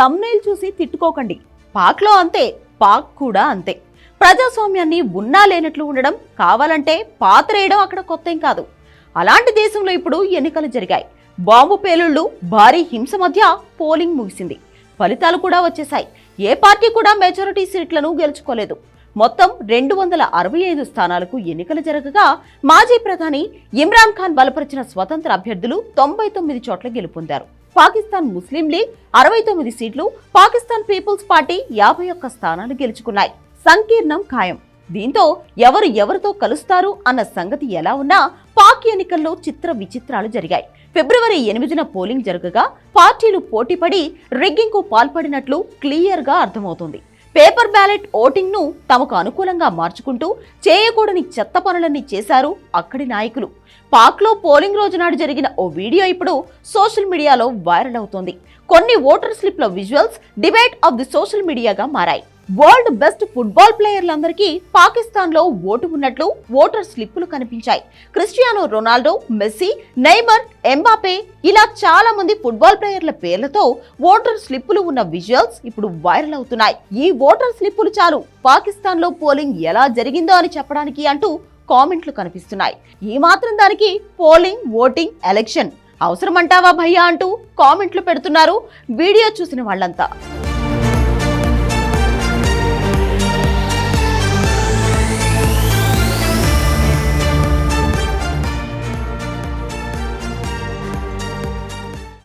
Thumbnail చూసి తిట్టుకోకండి. పాక్లో అంతే పాక్ కూడా అంతే. ప్రజాస్వామ్యాన్ని ఉన్నా లేనట్లు ఉండడం కావాలంటే పాతరేయడం అక్కడ కొత్త ఏం కాదు. అలాంటి దేశంలో ఇప్పుడు ఎన్నికలు జరిగాయి. బాంబు పేలుళ్ళు భారీ హింస మధ్య పోలింగ్ ముగిసింది. ఫలితాలు కూడా వచ్చేశాయి. ఏ పార్టీ కూడా మెజారిటీ సీట్లను గెలుచుకోలేదు. మొత్తం రెండు వందల అరవై ఐదు స్థానాలకు ఎన్నికలు జరగగా మాజీ ప్రధాని ఇమ్రాన్ ఖాన్ బలపరిచిన స్వతంత్ర అభ్యర్థులు తొంభై తొమ్మిది చోట్ల గెలుపొందారు. పాకిస్తాన్ ముస్లిం లీగ్ అరవై తొమ్మిది సీట్లు పాకిస్తాన్ పీపుల్స్ పార్టీ యాభై ఒక్క స్థానాలు గెలుచుకున్నాయి. సంకీర్ణం ఖాయం. దీంతో ఎవరు ఎవరితో కలుస్తారు అన్న సంగతి ఎలా ఉన్నా పాక్ ఎన్నికల్లో చిత్ర విచిత్రాలు జరిగాయి. ఫిబ్రవరి ఎనిమిదిన పోలింగ్ జరగగా పార్టీలు పోటీపడి రిగ్గింగ్కు పాల్పడినట్లు క్లియర్గా అర్థమవుతుంది. పేపర్ బ్యాలెట్ ఓటింగ్ను తమకు అనుకూలంగా మార్చుకుంటూ చేయకూడని చెత్త పనులన్నీ చేశారు అక్కడి నాయకులు. పాక్లో పోలింగ్ రోజు నాడు జరిగిన ఓ వీడియో ఇప్పుడు సోషల్ మీడియాలో వైరల్ అవుతోంది. కొన్ని voter స్లిప్ల visuals debate of the social మీడియాగా మారాయి. వరల్డ్ బెస్ట్ ఫుట్బాల్ ప్లేయర్లందరికీ పాకిస్తాన్లో ఓటు ఉన్నట్లు ఓటర్ స్లిప్పులు కనిపించాయి. Cristiano Ronaldo Messi Neymar Mbappe ఇలా చాలా మంది ఫుట్బాల్ ప్లేయర్ల పేర్లతో ఓటర్ స్లిప్పులు ఉన్న విజువల్స్ ఇప్పుడు వైరల్ అవుతున్నాయి. ఈ ఓటర్ స్లిప్పులు చాలు. పాకిస్తాన్లో పోలింగ్ ఎలా జరిగిందో అని చెప్పడానికి అంటూ కామెంట్లు కనిపిస్తున్నాయి. ఈ మాత్రం దానికి పోలింగ్ ఓటింగ్ ఎలక్షన్ అవసరమంటావా భయ్యా అంటూ కామెంట్లు పెడుతున్నారు వీడియో చూసిన వాళ్ళంతా.